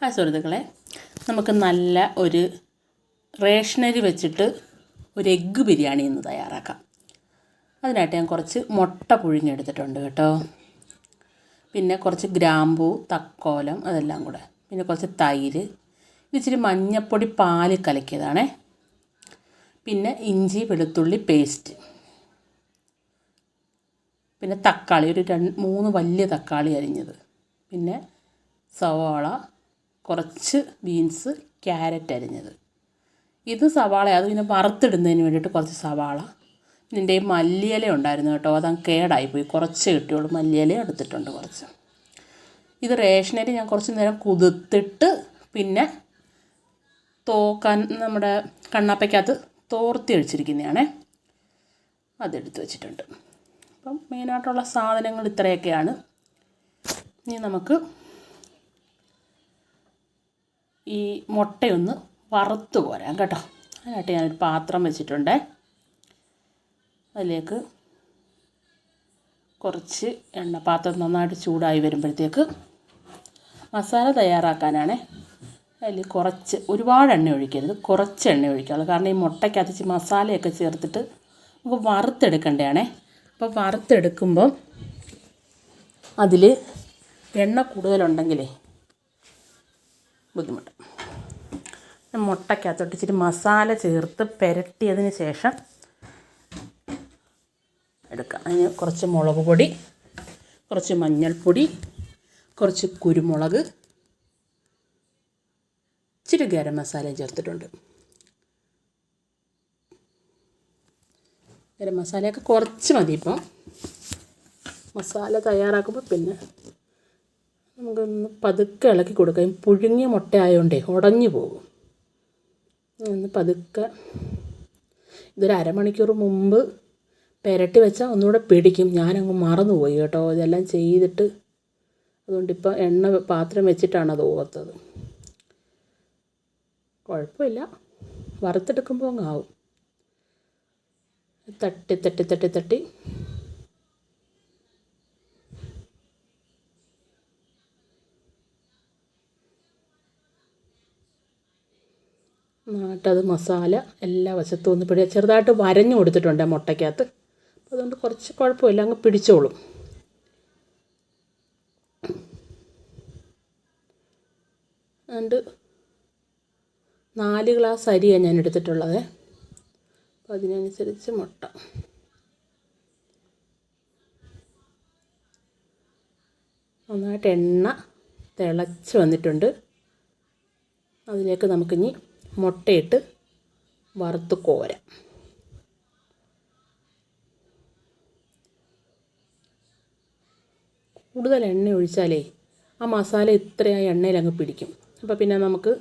Hi സുഹൃത്തുക്കളെ. നമുക്ക് നല്ല ഒരു റേഷനരി വെച്ചിട്ട് ഒരു എഗ്ഗ് ബിരിയാണി ഇന്ന് തയ്യാറാക്കാം. അതിനായിട്ട് ഞാൻ കുറച്ച് മുട്ട പുഴുങ്ങിയെടുത്തിട്ടുണ്ട് കേട്ടോ. പിന്നെ കുറച്ച് ഗ്രാമ്പൂ തക്കോലം അതെല്ലാം കൂടെ. പിന്നെ കുറച്ച് തൈര് ഇച്ചിരി മഞ്ഞപ്പൊടി പാൽ കലക്കിയതാണേ. പിന്നെ ഇഞ്ചി വെളുത്തുള്ളി പേസ്റ്റ്. പിന്നെ തക്കാളി ഒരു രണ്ട് മൂന്ന് വലിയ തക്കാളി അരിഞ്ഞത്. പിന്നെ സവാള കുറച്ച് ബീൻസ് ക്യാരറ്റ് അരിഞ്ഞത്. ഇത് സവാള അത് പിന്നെ വറുത്തിടുന്നതിന് വേണ്ടിയിട്ട് കുറച്ച് സവാള പിന്നെ ഈ മല്ലിയില ഉണ്ടായിരുന്നു കേട്ടോ അതങ്ങ് കേടായിപ്പോയി. കുറച്ച് കിട്ടിയുള്ളൂ മല്ലിയില എടുത്തിട്ടുണ്ട് കുറച്ച്. ഇത് റേഷനരി ഞാൻ കുറച്ച് നേരം കുതിർത്തിട്ട് പിന്നെ തോക്കാൻ നമ്മുടെ കണ്ണാപ്പയ്ക്കകത്ത് തോർത്തി ഒഴിച്ചിരിക്കുന്നതാണേ അതെടുത്ത് വെച്ചിട്ടുണ്ട്. അപ്പം മെയിനായിട്ടുള്ള സാധനങ്ങൾ ഇത്രയൊക്കെയാണ്. ഇനി നമുക്ക് ഈ മുട്ടയൊന്ന് വറുത്ത് കോരാം കേട്ടോ. അതിനായിട്ട് ഞാനൊരു പാത്രം വെച്ചിട്ടുണ്ട്. അതിലേക്ക് കുറച്ച് എണ്ണ പാത്രം നന്നായിട്ട് ചൂടായി വരുമ്പോഴത്തേക്ക് മസാല തയ്യാറാക്കാനാണ് അതിൽ കുറച്ച് ഒരുപാട് എണ്ണ ഒഴിക്കരുത്. കുറച്ച് എണ്ണ ഒഴിക്കാവുള്ളൂ. കാരണം ഈ മുട്ടയ്ക്കകത്ത് മസാലയൊക്കെ ചേർത്തിട്ട് നമുക്ക് വറുത്തെടുക്കേണ്ടതാണേ. അപ്പോൾ വറുത്തെടുക്കുമ്പം അതിൽ എണ്ണ കൂടുതലുണ്ടെങ്കിലേ ബുദ്ധിമുട്ട്. മുട്ടയ്ക്കകത്തോട്ട് ഇച്ചിരി മസാല ചേർത്ത് പുരട്ടിയതിന് ശേഷം എടുക്കാം. അതിന് കുറച്ച് മുളക് പൊടി കുറച്ച് മഞ്ഞൾപ്പൊടി കുറച്ച് കുരുമുളക് ഇച്ചിരി ഗരം മസാല ചേർത്തിട്ടുണ്ട്. ഗരം മസാലയൊക്കെ കുറച്ച് മതി ഇപ്പം. മസാല തയ്യാറാക്കുമ്പോൾ പിന്നെ നമുക്കൊന്ന് പതുക്കെ ഇളക്കി കൊടുക്കാം. പുഴുങ്ങിയ മുട്ട ആയതുകൊണ്ടേ ഉടഞ്ഞു പോകും. ഒന്ന് പതുക്കെ. ഇതൊരു അരമണിക്കൂർ മുമ്പ് പുരട്ടി വെച്ചാൽ ഒന്നുകൂടെ പിടിക്കും. ഞാനങ്ങ് മറന്നുപോയി കേട്ടോ. ഇതെല്ലാം ചെയ്തിട്ട് അതുകൊണ്ടിപ്പോൾ എണ്ണ പാത്രം വെച്ചിട്ടാണ് അത് ഓർത്തത്. കുഴപ്പമില്ല. വറുത്തെടുക്കുമ്പോൾ അങ്ങ് ആവും. തട്ടി തട്ടി തട്ടി തട്ടി. നന്നായിട്ടത് മസാല എല്ലാ വശത്തും ഒന്ന് പിടി ചെറുതായിട്ട് വരഞ്ഞു കൊടുത്തിട്ടുണ്ട് മുട്ടയ്ക്കകത്ത്. അതുകൊണ്ട് കുറച്ച് കുഴപ്പമില്ല അങ്ങ് പിടിച്ചോളും. അതുകൊണ്ട് നാല് ഗ്ലാസ് അരിയാണ് ഞാൻ എടുത്തിട്ടുള്ളത്. അപ്പോൾ അതിനനുസരിച്ച് മുട്ട. നന്നായിട്ട് എണ്ണ തിളച്ച് വന്നിട്ടുണ്ട്. അതിലേക്ക് നമുക്കിനി മുട്ടയിട്ട് വറുത്ത് കോരാം. കൂടുതൽ എണ്ണ ഒഴിച്ചാലേ ആ മസാല ഇത്രയായി എണ്ണയിൽ അങ്ങ് പിടിക്കും. അപ്പോൾ പിന്നെ നമുക്ക്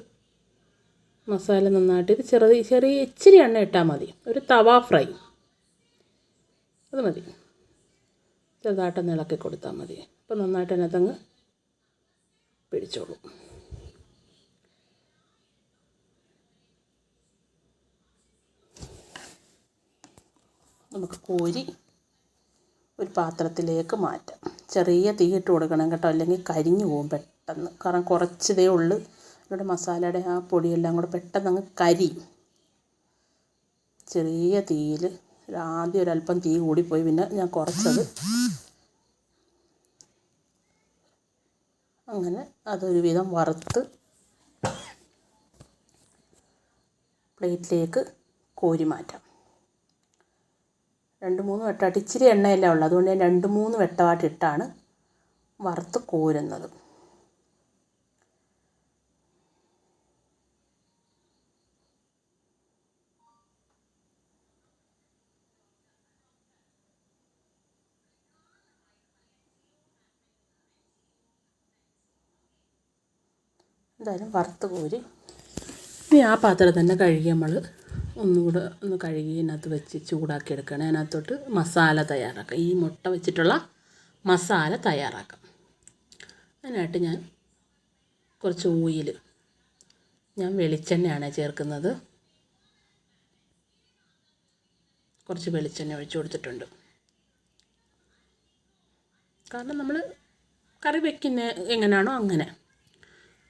മസാല നന്നായിട്ട് ഇത് ചെറുത് ചെറിയ ഇച്ചിരി എണ്ണ ഇട്ടാൽ മതി. ഒരു തവ ഫ്രൈ. അത് മതി. ചെറുതായിട്ടൊന്ന് ഇളക്കി കൊടുത്താൽ മതി. അപ്പോൾ നന്നായിട്ട് അതിനകത്തങ്ങ് പിടിച്ചോളും. നമുക്ക് കോരി ഒരു പാത്രത്തിലേക്ക് മാറ്റാം. ചെറിയ തീയിട്ട് കൊടുക്കണം കേട്ടോ. അല്ലെങ്കിൽ കരിഞ്ഞു പോകും പെട്ടെന്ന്. കാരണം കുറച്ചതേ ഉള്ളൂ. ഇവിടെ മസാലയുടെ ആ പൊടിയെല്ലാം കൂടെ പെട്ടെന്ന് അങ്ങ് കരിയും ചെറിയ തീയിൽ ആദ്യം ഒരല്പം തീ കൂടിപ്പോയി. പിന്നെ ഞാൻ കുറച്ചത് അങ്ങനെ അതൊരു വിധം വറുത്ത് പ്ലേറ്റിലേക്ക് കോരി മാറ്റാം. രണ്ട് മൂന്ന് വട്ടമായിട്ട് ഇച്ചിരി എണ്ണയല്ലേ ഉള്ളൂ. അതുകൊണ്ട് ഞാൻ രണ്ട് മൂന്ന് വെട്ടമായിട്ടിട്ടാണ് വറുത്ത് കോരുന്നത്. എന്തായാലും വറുത്ത് കോരി ഇനി ആ പാത്രം തന്നെ കഴുകി നമ്മൾ ഒന്നുകൂടെ ഒന്ന് കഴുകി അതിനകത്ത് വെച്ച് ചൂടാക്കി എടുക്കണം. അതിനകത്തോട്ട് മസാല തയ്യാറാക്കാം. ഈ മുട്ട വെച്ചിട്ടുള്ള മസാല തയ്യാറാക്കാം. അതിനായിട്ട് ഞാൻ കുറച്ച് ഓയിൽ ഞാൻ വെളിച്ചെണ്ണയാണ് ചേർക്കുന്നത്. കുറച്ച് വെളിച്ചെണ്ണ ഒഴിച്ചു കൊടുത്തിട്ടുണ്ട്. കാരണം നമ്മൾ കറി വയ്ക്കുന്ന എങ്ങനെയാണോ അങ്ങനെ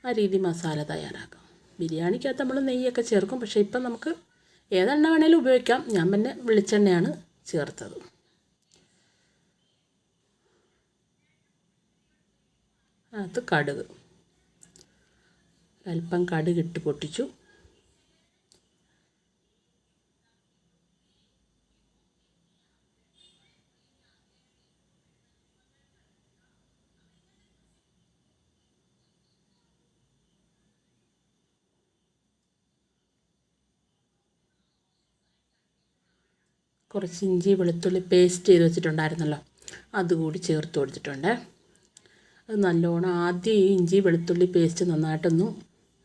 ആ രീതി മസാല തയ്യാറാക്കാം. ബിരിയാണിക്കകത്ത് നമ്മൾ നെയ്യൊക്കെ ചേർക്കും. പക്ഷേ ഇപ്പം നമുക്ക് ഏതെണ്ണ വേണേലും ഉപയോഗിക്കാം. ഞാൻ പിന്നെ വെളിച്ചെണ്ണയാണ് ചേർത്തത്. അത് കടുക്. അല്പം കടുക് ഇട്ട് പൊട്ടിച്ചു. കുറച്ച് ഇഞ്ചി വെളുത്തുള്ളി പേസ്റ്റ് ചെയ്ത് വെച്ചിട്ടുണ്ടായിരുന്നല്ലോ. അതുകൂടി ചേർത്ത് കൊടുത്തിട്ടുണ്ട്. അത് നല്ലോണം ആദ്യം ഈ ഇഞ്ചി വെളുത്തുള്ളി പേസ്റ്റ് നന്നായിട്ടൊന്ന്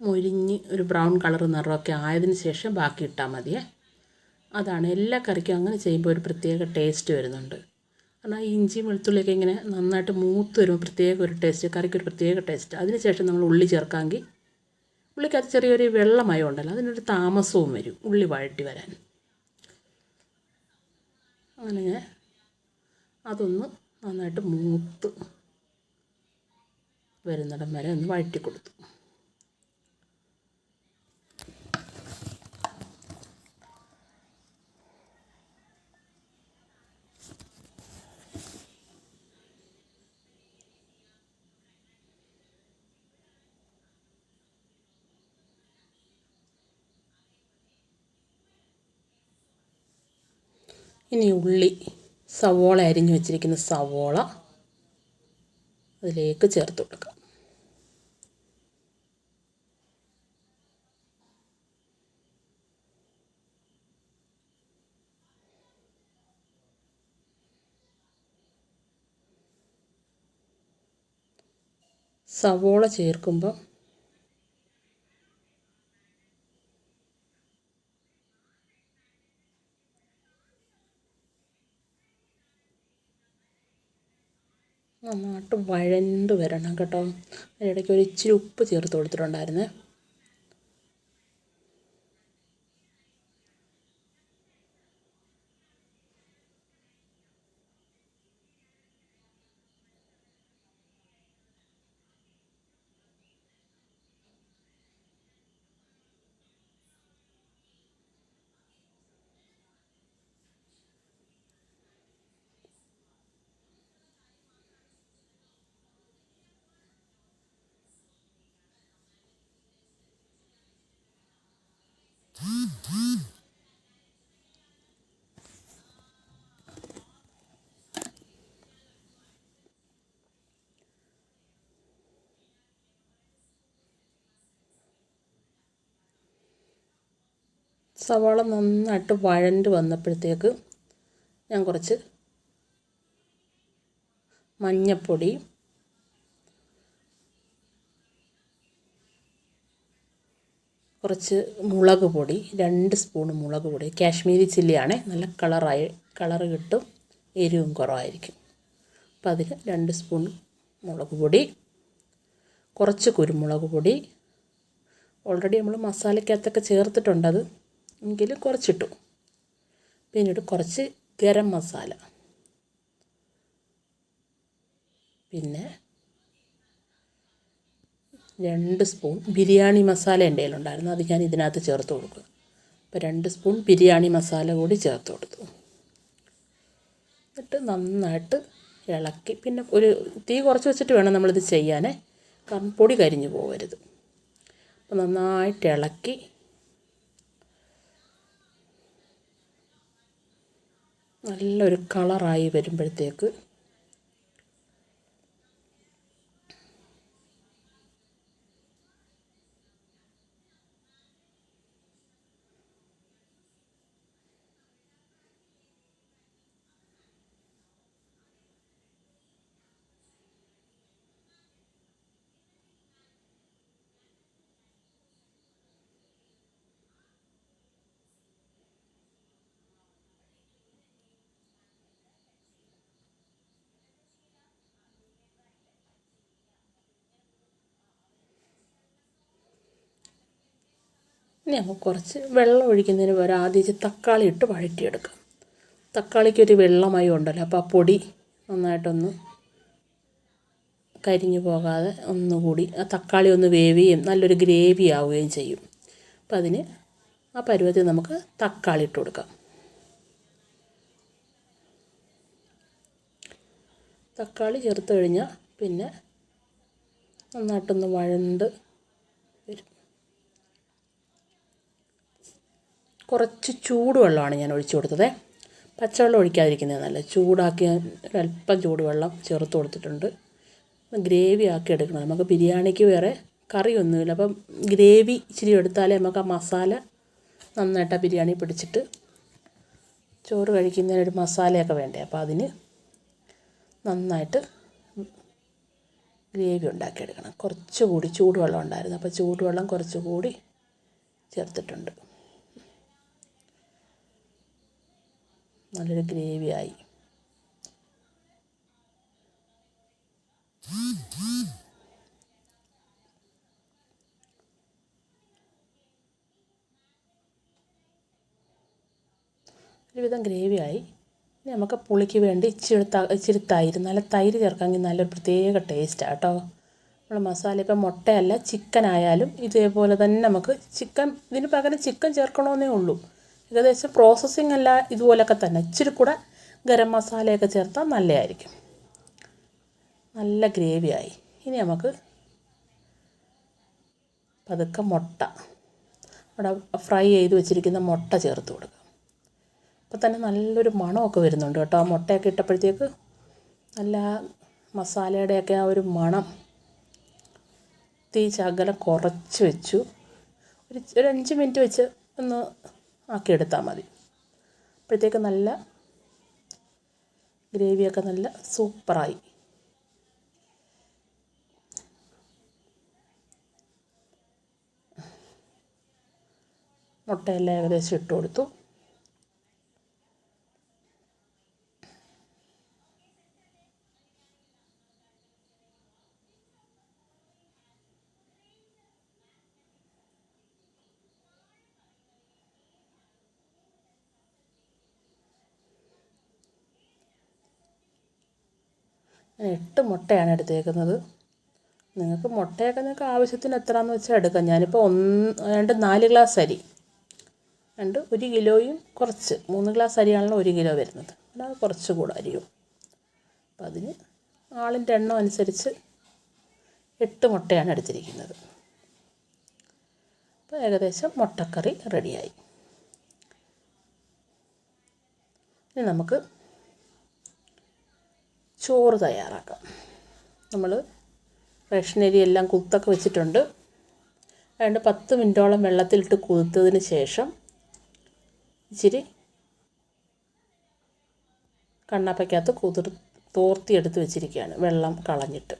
മൊരിഞ്ഞ് ഒരു ബ്രൗൺ കളർ നിറമൊക്കെ ആയതിന് ശേഷം ബാക്കി ഇട്ടാൽ മതിയേ. അതാണ് എല്ലാ കറിക്കും അങ്ങനെ ചെയ്യുമ്പോൾ ഒരു പ്രത്യേക ടേസ്റ്റ് വരുന്നുണ്ട്. കാരണം ഇഞ്ചി വെളുത്തുള്ളിയൊക്കെ ഇങ്ങനെ നന്നായിട്ട് മൂത്ത് വരുമ്പോൾ പ്രത്യേക ഒരു ടേസ്റ്റ് കറിക്കൊരു പ്രത്യേക ടേസ്റ്റ് അതിന് ശേഷം നമ്മൾ ഉള്ളി ചേർക്കാമെങ്കിൽ ഉള്ളിക്കകത്ത് ചെറിയൊരു വെള്ളമയം ഉണ്ടല്ലോ അതിനൊരു താമസവും വരും ഉള്ളി വഴട്ടി വരാൻ. അങ്ങനെ ഞാൻ അതൊന്ന് നന്നായിട്ട് മൂത്ത് വരുന്നിടം വരെ ഒന്ന് വഴറ്റി കൊടുത്തു ഇനി ഉള്ളി സവോള അരിഞ്ഞു വെച്ചിരിക്കുന്ന സവോള അതിലേക്ക് ചേർത്ത് കൊടുക്കാം. സവോള ചേർക്കുമ്പോൾ നന്നായിട്ട് വഴണ്ട് വരണം കേട്ടോ. അതിനിടയ്ക്ക് ഒരു ഇച്ചിരി ഉപ്പ് ചേർത്ത് കൊടുത്തിട്ടുണ്ടായിരുന്നേ. സവാള നന്നായിട്ട് വഴണ്ട് വന്നപ്പോഴത്തേക്ക് ഞാൻ കുറച്ച് മഞ്ഞപ്പൊടി കുറച്ച് മുളക് പൊടി രണ്ട് സ്പൂൺ മുളക് പൊടി. കാശ്മീരി ചില്ലിയാണ് നല്ല കളറായി കളർ കിട്ടും എരിവും കുറവായിരിക്കും. അപ്പോൾ അതിൽ രണ്ട് സ്പൂൺ മുളക് പൊടി കുറച്ച് കുരുമുളക് പൊടി. ഓൾറെഡി നമ്മൾ മസാലയ്ക്കകത്തൊക്കെ ചേർത്തിട്ടുണ്ടത് എങ്കിലും കുറച്ചിട്ടു. പിന്നീട് കുറച്ച് ഗരം മസാല. പിന്നെ രണ്ട് സ്പൂൺ ബിരിയാണി മസാല എന്റെ കയ്യിലുണ്ടായിരുന്നു. അത് ഞാൻ ഇതിനകത്ത് ചേർത്ത് കൊടുക്കുക. അപ്പോൾ രണ്ട് സ്പൂൺ ബിരിയാണി മസാല കൂടി ചേർത്ത് കൊടുത്തു. എന്നിട്ട് നന്നായിട്ട് ഇളക്കി. പിന്നെ ഒരു തീ കുറച്ച് വെച്ചിട്ട് വേണം നമ്മളിത് ചെയ്യാനേ. കാരണം പൊടി കരിഞ്ഞു പോകരുത് അപ്പോൾ നന്നായിട്ട് ഇളക്കി നല്ലൊരു കളറായി വരുമ്പോഴത്തേക്ക് ഇനി നമുക്ക് കുറച്ച് വെള്ളം ഒഴിക്കുന്നതിന് പകരം ആദ്യം തക്കാളി ഇട്ട് വഴറ്റിയെടുക്കാം. തക്കാളിക്കൊരു വെള്ളമായി ഉണ്ടല്ലോ അപ്പോൾ ആ പൊടി നന്നായിട്ടൊന്ന് കരിഞ്ഞു പോകാതെ ഒന്നുകൂടി ആ തക്കാളി ഒന്ന് വേവുകയും നല്ലൊരു ഗ്രേവി ആവുകയും ചെയ്യും. അപ്പം അതിന് ആ പരുവത്തിൽ നമുക്ക് തക്കാളി ഇട്ട് കൊടുക്കാം. തക്കാളി ചേർത്ത് കഴിഞ്ഞാൽ പിന്നെ നന്നായിട്ടൊന്ന് വഴണ്ട് കുറച്ച് ചൂടുവെള്ളമാണ് ഞാൻ ഒഴിച്ചു കൊടുത്തത്. പച്ചവെള്ളം ഒഴിക്കാതിരിക്കുന്നത് നല്ല ചൂടാക്കി ഒരല്പം ചൂടുവെള്ളം ചേർത്ത് കൊടുത്തിട്ടുണ്ട്. ഗ്രേവി ആക്കി എടുക്കണം. നമുക്ക് ബിരിയാണിക്ക് വേറെ കറിയൊന്നുമില്ല. അപ്പം ഗ്രേവി ഇച്ചിരി എടുത്താലേ നമുക്ക് ആ മസാല നന്നായിട്ട് ആ ബിരിയാണി പിടിച്ചിട്ട് ചോറ് കഴിക്കുന്നതിനൊരു മസാലയൊക്കെ വേണ്ടേ? അപ്പോൾ അതിന് നന്നായിട്ട് ഗ്രേവി ഉണ്ടാക്കിയെടുക്കണം. കുറച്ചുകൂടി ചൂടുവെള്ളം ഉണ്ടായിരുന്നു. അപ്പോൾ ചൂടുവെള്ളം കുറച്ചുകൂടി ചേർത്തിട്ടുണ്ട്. നല്ലൊരു ഗ്രേവിയായി ഒരുവിധം ഗ്രേവിയായി ഇനി നമുക്ക് പുളിക്ക് വേണ്ടി ഇച്ചിരി ഇച്ചിരി തൈര് നല്ല തൈര് ചേർക്കാമെങ്കിൽ നല്ലൊരു പ്രത്യേക ടേസ്റ്റാണ് കേട്ടോ നമ്മൾ മസാല ഇപ്പം മുട്ടയല്ല ചിക്കൻ ആയാലും ഇതേപോലെ തന്നെ നമുക്ക് ചിക്കൻ ഇതിന് പകരം ചിക്കൻ ചേർക്കണമെന്നേ ഉള്ളൂ. ഏകദേശം പ്രോസസ്സിങ് എല്ലാം ഇതുപോലൊക്കെ തന്നെ. ഇച്ചിരി കൂടെ ഗരം മസാലയൊക്കെ ചേർത്താൽ നല്ലതായിരിക്കും നല്ല ഗ്രേവിയായി ഇനി നമുക്ക് പതുക്കെ മുട്ട. അവിടെ ഫ്രൈ ചെയ്ത് വെച്ചിരിക്കുന്ന മുട്ട ചേർത്ത് കൊടുക്കുക അപ്പോൾ തന്നെ നല്ലൊരു മണമൊക്കെ വരുന്നുണ്ട് കേട്ടോ. ആ മുട്ടയൊക്കെ ഇട്ടപ്പോഴത്തേക്ക് നല്ല മസാലയുടെയൊക്കെ ആ ഒരു മണം തീ ശകലം കുറച്ച് വെച്ചു. ഒരു ഒരു അഞ്ച് മിനിറ്റ് വെച്ച് ഒന്ന് ആക്കിയെടുത്താൽ മതി. അപ്പോഴത്തേക്ക് നല്ല ഗ്രേവിയൊക്കെ നല്ല സൂപ്പറായി മുട്ടയെല്ലാം ഏകദേശം ഇട്ട് കൊടുത്തു. ഞാൻ എട്ട് മുട്ടയാണ് എടുത്തേക്കുന്നത്. നിങ്ങൾക്ക് മുട്ടയൊക്കെ നിങ്ങൾക്ക് ആവശ്യത്തിന് എത്രയാണെന്ന് വെച്ചാൽ എടുക്കാം. ഞാനിപ്പോൾ ഒന്ന് രണ്ട് നാല് ഗ്ലാസ് അരി. രണ്ട് ഒരു കിലോയും കുറച്ച്. മൂന്ന് ഗ്ലാസ് അരിയാണല്ലോ ഒരു കിലോ വരുന്നത്. അല്ലാതെ കുറച്ച് കൂടെ അരിയും. അപ്പം അതിന് ആളിന്റെ എണ്ണം അനുസരിച്ച് എട്ട് മുട്ടയാണ് എടുത്തിരിക്കുന്നത്. അപ്പോൾ ഏകദേശം മുട്ടക്കറി റെഡിയായി. ഇനി നമുക്ക് ചോറ് തയ്യാറാക്കാം. നമ്മൾ റേഷനരി എല്ലാം കുത്തൊക്കെ വെച്ചിട്ടുണ്ട്. അതുകൊണ്ട് പത്ത് മിനിറ്റോളം വെള്ളത്തിലിട്ട് കുതിർത്തതിന് ശേഷം ഇച്ചിരി കണ്ണാപ്പയ്ക്കകത്ത് കുതിർ തോർത്തിയെടുത്ത് വെച്ചിരിക്കുകയാണ്. വെള്ളം കളഞ്ഞിട്ട്.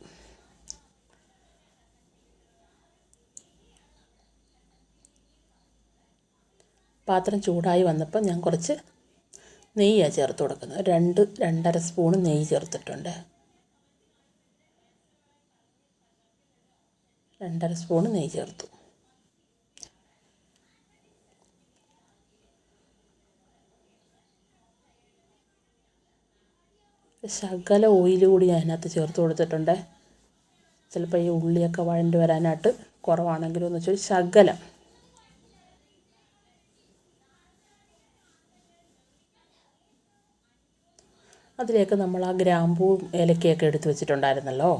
പാത്രം ചൂടായി വന്നപ്പോൾ ഞാൻ കുറച്ച് നെയ്യാണ് ചേർത്ത് കൊടുക്കുന്നത്. രണ്ട് രണ്ടര സ്പൂൺ നെയ്യ് ചേർത്തിട്ടുണ്ട്. രണ്ടര സ്പൂൺ നെയ്യ് ചേർത്തു. ശകല ഓയിൽ കൂടി ഞാൻ അതിനകത്ത് ചേർത്ത് കൊടുത്തിട്ടുണ്ട്. ചിലപ്പോൾ ഈ ഉള്ളിയൊക്കെ വഴണ്ടി വരാനായിട്ട് കുറവാണെങ്കിലും എന്ന് വെച്ചാൽ ശകലം. അതിലേക്ക് നമ്മൾ ആ ഗ്രാമ്പൂവും ഏലക്കയൊക്കെ എടുത്ത് വെച്ചിട്ടുണ്ടായിരുന്നല്ലോ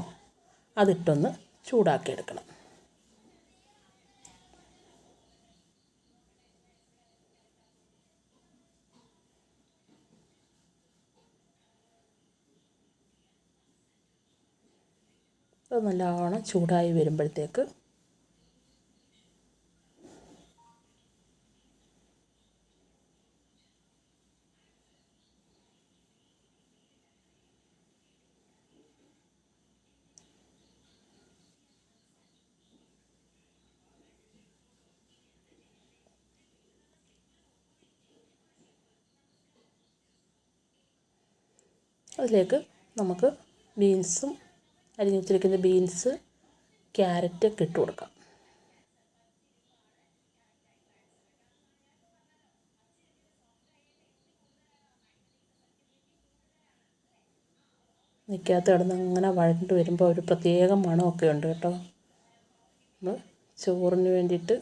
അതിട്ടൊന്ന് ചൂടാക്കി എടുക്കണം അത് നല്ലവണ്ണം ചൂടായി വരുമ്പോഴത്തേക്ക് അതിലേക്ക് നമുക്ക് ബീൻസും അരിഞ്ഞു വെച്ചിരിക്കുന്ന ബീൻസ് ക്യാരറ്റ് ഒക്കെ ഇട്ട് കൊടുക്കാം. നിൽക്കാത്ത കിടന്ന് അങ്ങനെ വഴണ്ട് വരുമ്പോൾ ഒരു പ്രത്യേക മണമൊക്കെ ഉണ്ട് കേട്ടോ. നമ്മൾ ചോറിന് വേണ്ടിയിട്ട്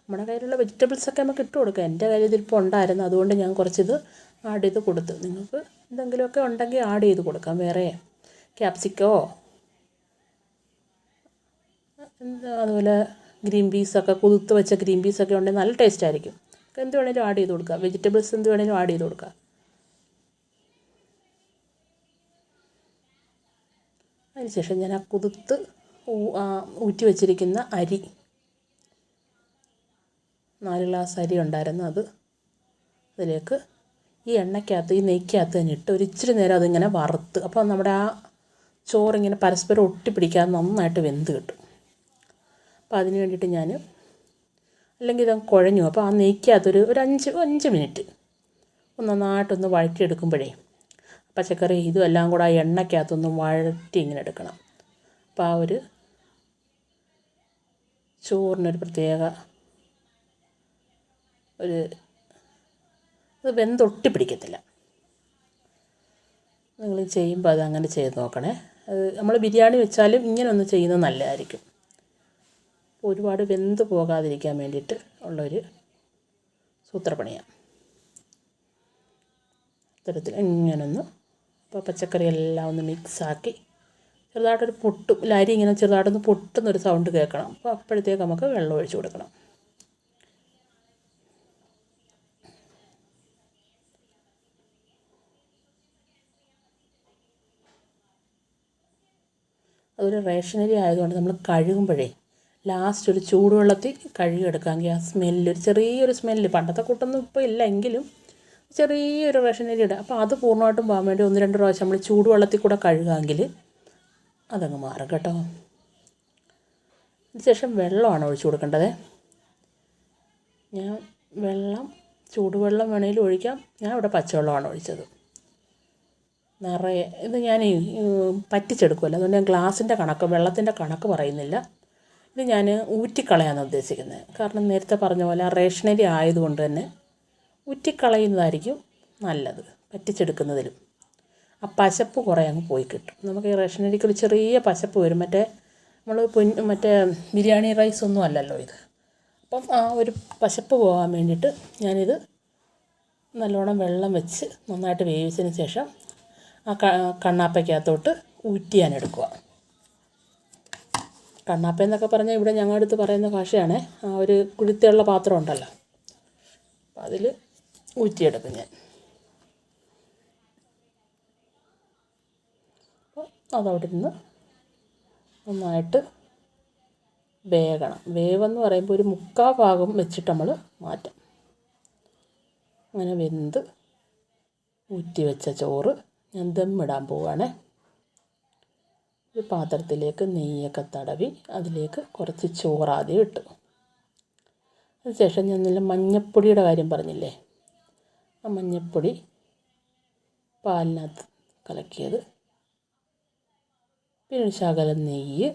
നമ്മുടെ കയ്യിലുള്ള വെജിറ്റബിൾസൊക്കെ നമുക്ക് ഇട്ട് കൊടുക്കാം. എന്റെ കയ്യിൽ ഇതിപ്പോൾ ഉണ്ടായിരുന്നു. അതുകൊണ്ട് ഞാൻ കുറച്ചിത് ആഡ് ചെയ്ത് കൊടുത്ത്. നിങ്ങൾക്ക് എന്തെങ്കിലുമൊക്കെ ഉണ്ടെങ്കിൽ ആഡ് ചെയ്ത് കൊടുക്കാം. വേറെ ക്യാപ്സിക്കോ എന്താ അതുപോലെ ഗ്രീൻ പീസൊക്കെ കുതിർത്ത് വെച്ച ഗ്രീൻ പീസൊക്കെ ഉണ്ടെങ്കിൽ നല്ല ടേസ്റ്റ് ആയിരിക്കും. എന്ത് വേണേലും ആഡ് ചെയ്ത് കൊടുക്കാം. വെജിറ്റബിൾസ് എന്ത് വേണേലും ആഡ് ചെയ്ത് കൊടുക്കാം. അതിനുശേഷം ഞാൻ ആ കുതിർത്ത് ഊറ്റി വെച്ചിരിക്കുന്ന അരി നാല് ഗ്ലാസ് അരി ഉണ്ടായിരുന്നു അത്. അതിലേക്ക് ഈ എണ്ണയ്ക്കകത്ത് ഈ നെയ്ക്കകത്ത് തന്നെ ഇട്ട് ഒരു ഇച്ചിരി നേരം അതിങ്ങനെ വറുത്ത് അപ്പോൾ നമ്മുടെ ആ ചോറിങ്ങനെ പരസ്പരം ഒട്ടിപ്പിടിക്കാതെ നന്നായിട്ട് വെന്ത് കിട്ടും. അപ്പോൾ അതിന് വേണ്ടിയിട്ട് ഞാൻ അല്ലെങ്കിൽ ഇത് കുഴഞ്ഞു അപ്പോൾ ആ നെയ്ക്കകത്തൊരു ഒരു അഞ്ച് അഞ്ച് മിനിറ്റ് ഒന്ന് നന്നായിട്ടൊന്ന് വഴറ്റിയെടുക്കുമ്പോഴേ പച്ചക്കറി ഇതും എല്ലാം കൂടെ ആ എണ്ണയ്ക്കകത്തൊന്ന് വഴറ്റി ഇങ്ങനെ എടുക്കണം. അപ്പോൾ ആ ഒരു ചോറിനൊരു പ്രത്യേക ഒരു അത് വെന്തൊട്ടി പിടിക്കത്തില്ല നിങ്ങൾ ചെയ്യുമ്പോൾ അത് അങ്ങനെ ചെയ്ത് നോക്കണേ. അത് നമ്മൾ ബിരിയാണി വെച്ചാലും ഇങ്ങനെ ഒന്ന് ചെയ്യുന്നത് നല്ലതായിരിക്കും. ഒരുപാട് വെന്ത് പോകാതിരിക്കാൻ വേണ്ടിയിട്ട് ഉള്ളൊരു സൂത്രപ്പണിയാണ് ഇത്തരത്തിൽ ഇങ്ങനൊന്ന് അപ്പോൾ പച്ചക്കറി എല്ലാം ഒന്ന് മിക്സാക്കി ചെറുതായിട്ടൊരു പൊട്ടും. അരി ഇങ്ങനെ ചെറുതായിട്ടൊന്ന് പൊട്ടുന്നൊരു സൗണ്ട് കേൾക്കണം. അപ്പോൾ അപ്പോഴത്തേക്ക് നമുക്ക് വെള്ളം ഒഴിച്ച് കൊടുക്കണം. അതൊരു റേഷനറി ആയതുകൊണ്ട് നമ്മൾ കഴുകുമ്പോഴേ ലാസ്റ്റ് ഒരു ചൂടുവെള്ളത്തിൽ കഴുകിയെടുക്കാമെങ്കിൽ ആ സ്മെല്ല് ഒരു ചെറിയൊരു സ്മെല്ല് പണ്ടത്തെ കൂട്ടൊന്നും ഇപ്പോൾ ഇല്ല എങ്കിലും ചെറിയൊരു റേഷനരി ഇടുക. അപ്പോൾ അത് പൂർണമായിട്ടും പോകാൻ വേണ്ടി ഒന്ന് രണ്ട് പ്രാവശ്യം നമ്മൾ ചൂടുവെള്ളത്തിൽ കൂടെ കഴുകാമെങ്കിൽ അതങ്ങ് മാറും കേട്ടോ. അതിനുശേഷം വെള്ളമാണ് ഒഴിച്ചു കൊടുക്കേണ്ടത്. ഞാൻ വെള്ളം ചൂടുവെള്ളം വേണമെങ്കിലും ഒഴിക്കാം. ഞാൻ ഇവിടെ പച്ചവെള്ളമാണ് ഒഴിച്ചത്. നിറയെ ഇത് ഞാൻ പറ്റിച്ചെടുക്കുമല്ലോ അതുകൊണ്ട് ഞാൻ ഗ്ലാസിന്റെ കണക്ക് വെള്ളത്തിന്റെ കണക്ക് പറയുന്നില്ല. ഇത് ഞാൻ ഊറ്റിക്കളയാനാണ് ഉദ്ദേശിക്കുന്നത് കാരണം നേരത്തെ പറഞ്ഞ പോലെ ആ റേഷനരി ആയതുകൊണ്ട് തന്നെ ഊറ്റിക്കളയുന്നതായിരിക്കും നല്ലത് പറ്റിച്ചെടുക്കുന്നതിലും. ആ പശപ്പ് കുറേ അങ്ങ് പോയി കിട്ടും. നമുക്ക് ഈ റേഷനരിക്ക് ഒരു ചെറിയ പശപ്പ് വരും. മറ്റേ നമ്മൾ പൊൻ മറ്റേ ബിരിയാണി റൈസ് ഒന്നും അല്ലല്ലോ ഇത്. അപ്പം ആ ഒരു പശപ്പ് പോകാൻ വേണ്ടിയിട്ട് ഞാനിത് നല്ലോണം വെള്ളം വെച്ച് നന്നായിട്ട് വേവിച്ചതിന് ശേഷം ആ കണ്ണാപ്പയ്ക്കകത്തോട്ട് ഊറ്റി ഞാൻ എടുക്കുക കണ്ണാപ്പ എന്നൊക്കെ പറഞ്ഞാൽ ഇവിടെ ഞങ്ങളുടെ അടുത്ത് പറയുന്ന ഭാഷയാണ്. ആ ഒരു കുഴുത്തുള്ള പാത്രം ഉണ്ടല്ലോ അപ്പം അതിൽ ഊറ്റിയെടുക്കും ഞാൻ. അതവിടെ നിന്ന് നന്നായിട്ട് വേകണം. വേവെന്ന് പറയുമ്പോൾ ഒരു മുക്കാ ഭാഗം വെച്ചിട്ട് നമ്മൾ മാറ്റാം. അങ്ങനെ വെന്ത് ഊറ്റി വെച്ച ചോറ് ഞാൻ ദമ്മിടാൻ പോവുകയാണ് ഒരു പാത്രത്തിലേക്ക് നെയ്യൊക്കെ തടവി അതിലേക്ക് കുറച്ച് ചോറ് ആദ്യം ഇട്ടു. അതിനുശേഷം ഞാൻ നല്ല മഞ്ഞപ്പൊടിയുടെ കാര്യം പറഞ്ഞില്ലേ? ആ മഞ്ഞപ്പൊടി പാലിനകത്ത് കലക്കിയത്. പിന്നെ ശകല നെയ്യ്.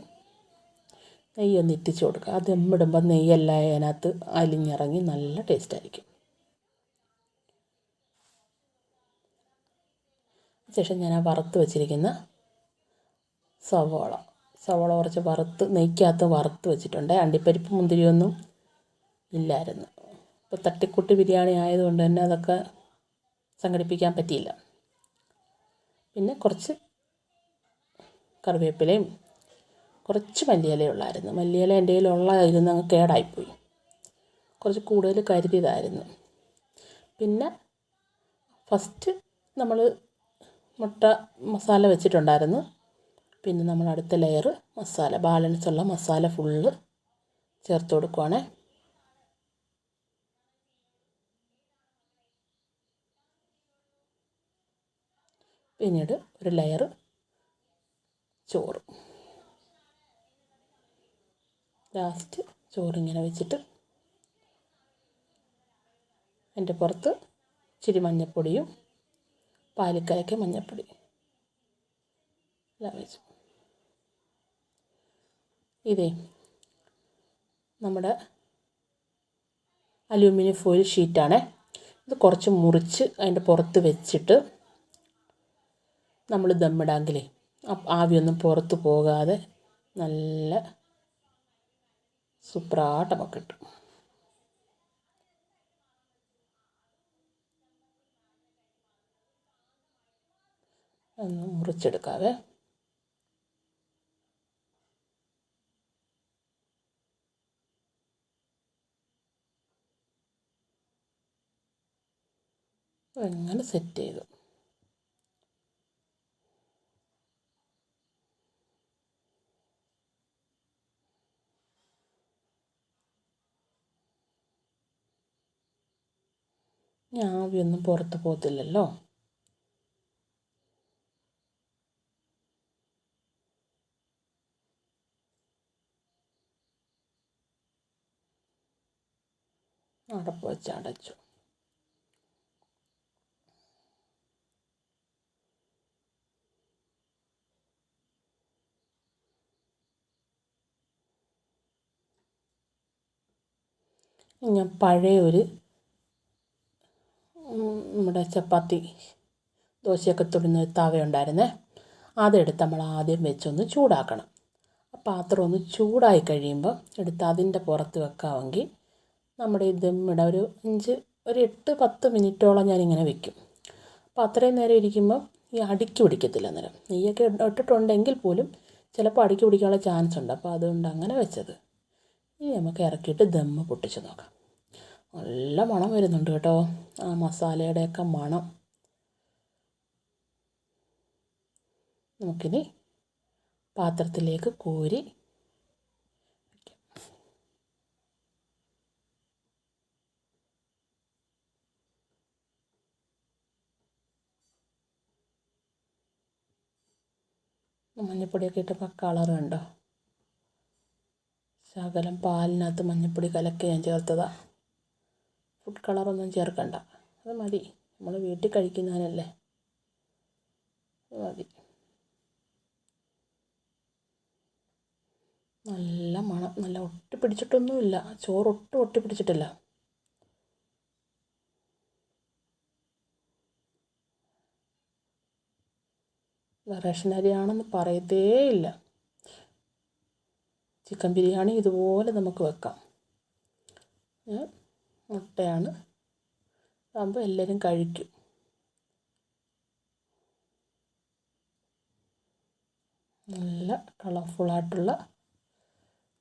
നെയ്യ് ഒന്ന് ഇറ്റിച്ച് കൊടുക്കുക. അത് ദമ്മിടുമ്പോൾ നെയ്യെല്ലാം അതിനകത്ത് അലിഞ്ഞിറങ്ങി നല്ല ടേസ്റ്റായിരിക്കും. ശേഷം ഞാൻ ആ വറുത്ത് വെച്ചിരിക്കുന്ന സവോള. സവോള കുറച്ച് വറുത്ത് നെയ്ക്കകത്ത് വറുത്ത് വെച്ചിട്ടുണ്ട്. അണ്ടിപ്പരിപ്പ് മുന്തിരിയൊന്നും ഇല്ലായിരുന്നു. ഇപ്പോൾ തട്ടിക്കുട്ടി ബിരിയാണി ആയതുകൊണ്ട് തന്നെ അതൊക്കെ സംഘടിപ്പിക്കാൻ പറ്റിയില്ല. പിന്നെ കുറച്ച് കറിവേപ്പിലയും കുറച്ച് മല്ലിയില ഉള്ളായിരുന്നു. മല്ലിയില എന്റെ കയ്യിലുള്ളതായിരുന്നു അങ്ങ് കേടായിപ്പോയി. കുറച്ച് കൂടുതൽ കരുതിയതായിരുന്നു. പിന്നെ ഫസ്റ്റ് നമ്മൾ മുട്ട മസാല വെച്ചിട്ടുണ്ടായിരുന്നു. പിന്നെ നമ്മൾ അടുത്ത ലെയർ മസാല ബാലൻസ് ഉള്ള മസാല ഫുള്ള് ചേർത്ത് കൊടുക്കുവാണേ. പിന്നീട് ഒരു ലെയർ ചോറ്. ലാസ്റ്റ് ചോറിങ്ങനെ വെച്ചിട്ട് അതിന്റെ പുറത്ത് ഇച്ചിരി മഞ്ഞൾപ്പൊടിയും പാലിക്കലയ്ക്ക് മഞ്ഞൾപ്പൊടി ഇതേ നമ്മുടെ അലൂമിനിയം ഫോയിൽ ഷീറ്റാണ് ഇത് കുറച്ച് മുറിച്ച് അതിന്റെ പുറത്ത് വെച്ചിട്ട് നമ്മൾ ദമ്മിടാങ്കിലേ ആവിയൊന്നും പുറത്ത് പോകാതെ നല്ല സൂപ്പറായിട്ട് നമുക്ക് കിട്ടും. ഒന്ന് മുറിച്ചെടുക്കാതെ അങ്ങനെ സെറ്റ് ചെയ്തു. ഞാൻ ആവിയൊന്നും പുറത്ത് പോകത്തില്ലല്ലോ. അടപ്പ് വെച്ച് അടച്ചു ഞാൻ പഴയ ഒരു നമ്മുടെ ചപ്പാത്തി ദോശയൊക്കെ തുടുന്ന ഒരു തവയുണ്ടായിരുന്നേ അതെടുത്ത് നമ്മൾ ആദ്യം വെച്ചൊന്ന് ചൂടാക്കണം. പാത്രം ഒന്ന് ചൂടായി കഴിയുമ്പോൾ എടുത്ത് അതിന്റെ പുറത്ത് വെക്കാമെങ്കിൽ നമ്മുടെ ഈ ദമ്മിട ഒരു അഞ്ച് ഒരു എട്ട് പത്ത് മിനിറ്റോളം ഞാനിങ്ങനെ വെക്കും. അപ്പോൾ അത്രയും നേരം ഇരിക്കുമ്പോൾ ഈ അടിക്ക് പിടിക്കത്തില്ല അന്നേരം. നെയ്യൊക്കെ ഇട്ടിട്ടുണ്ടെങ്കിൽ പോലും ചിലപ്പോൾ അടിക്ക് പിടിക്കാനുള്ള ചാൻസ് ഉണ്ട്. അപ്പോൾ അതുകൊണ്ട് അങ്ങനെ വെച്ചത്. ഇനി നമുക്ക് ഇറക്കിയിട്ട് ദമ്മ് പൊട്ടിച്ച് നോക്കാം. നല്ല മണം വരുന്നുണ്ട് കേട്ടോ. ആ മസാലയുടെയൊക്കെ മണം. നമുക്കിനി പാത്രത്തിലേക്ക് കോരി മഞ്ഞപ്പൊടിയൊക്കെ ഇട്ടപ്പോൾ കളർ കണ്ടോ? ശകലം പാലിനകത്ത് മഞ്ഞപ്പൊടി കലക്കി ഞാൻ ചേർത്തതാണ് ഫുഡ് കളറൊന്നും ചേർക്കണ്ട. അത് മതി. നമ്മൾ വീട്ടിൽ കഴിക്കുന്നതിനല്ലേ അത് മതി. നല്ല മണം. നല്ല ഒട്ടി പിടിച്ചിട്ടൊന്നുമില്ല ചോറ് ഒട്ടും ഒട്ടി പിടിച്ചിട്ടില്ല റേഷൻ അരിയാണെന്ന് പറയത്തേ ഇല്ല ചിക്കൻ ബിരിയാണി ഇതുപോലെ നമുക്ക് വെക്കാം. മുട്ടയാണ്. അതാകുമ്പോൾ എല്ലാവരും കഴിക്കും. നല്ല കളർഫുള്ളായിട്ടുള്ള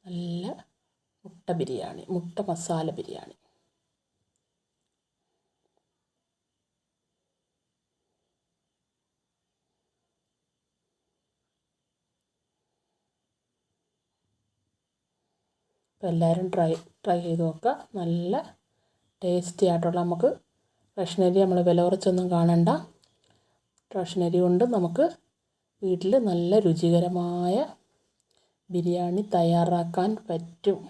നല്ല മുട്ട ബിരിയാണി മുട്ട മസാല ബിരിയാണി. അപ്പോൾ എല്ലാവരും ട്രൈ ട്രൈ ചെയ്ത് നോക്കുക. നല്ല ടേസ്റ്റി ആയിട്ടുള്ള നമുക്ക് റേഷനരി നമ്മൾ വില കുറച്ചൊന്നും കാണണ്ട. റേഷനരി കൊണ്ട് നമുക്ക് വീട്ടിൽ നല്ല രുചികരമായ ബിരിയാണി തയ്യാറാക്കാൻ പറ്റും.